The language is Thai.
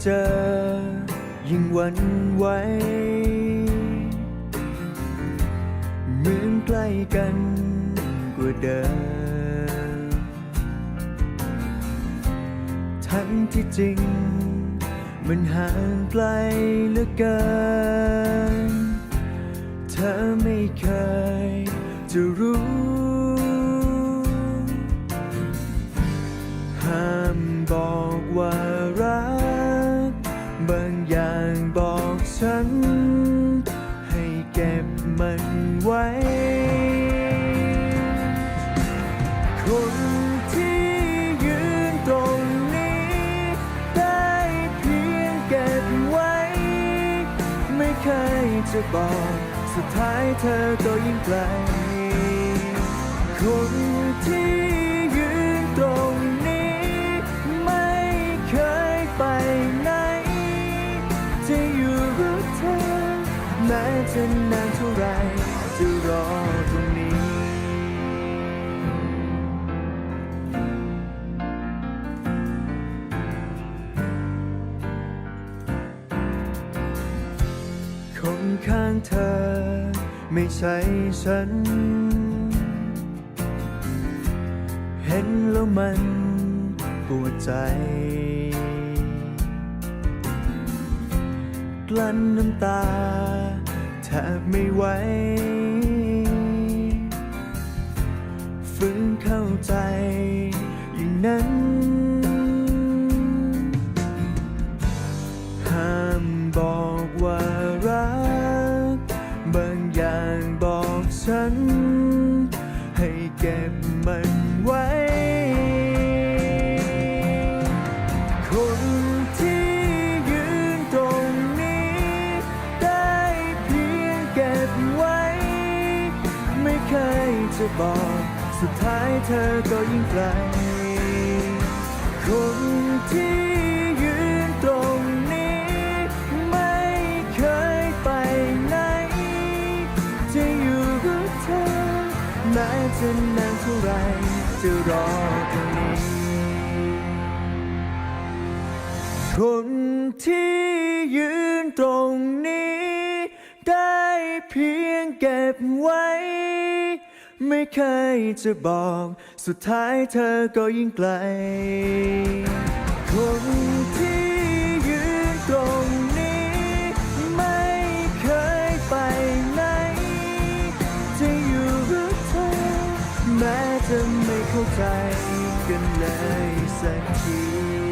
เจอ ยิ่งหวันไหวเหมือนใกล้กันกว่าเดิมทั้งที่จริง มันห่างไกลเหลือเกิน เธอไม่เคยจะรู้ห้ามบอก จะบอก สุดท้ายเธอก็ยิ่งไกล คนที่ยืนตรงนี้ ไม่เคยไปไหน จะอยู่กับเธอแม้จะนานเท่าไรจะรอตรงนี้ ข้างเธอ ไม่ใช่ฉัน เห็นแล้วมันปวดใจ กลั้นน้ำตาแทบไม่ไหวฝืนเข้าใจอย่างนั้น อย่างบอกฉัน ให้เก็บมันไว้ คนที่ยืนตรงนี้ ได้เพียงเก็บไว้ ไม่เคยจะบอก สุดท้ายเธอก็ยิ่งไกลคนที่ แม้จะนานเท่าไรจะรอตรงนี้คนที่ยืนตรงนี้ ได้เพียงเก็บไว้ ไม่เคยจะบอก สุดท้ายเธอก็ยิ่งไกลคนที่ ใจกันเลยสักที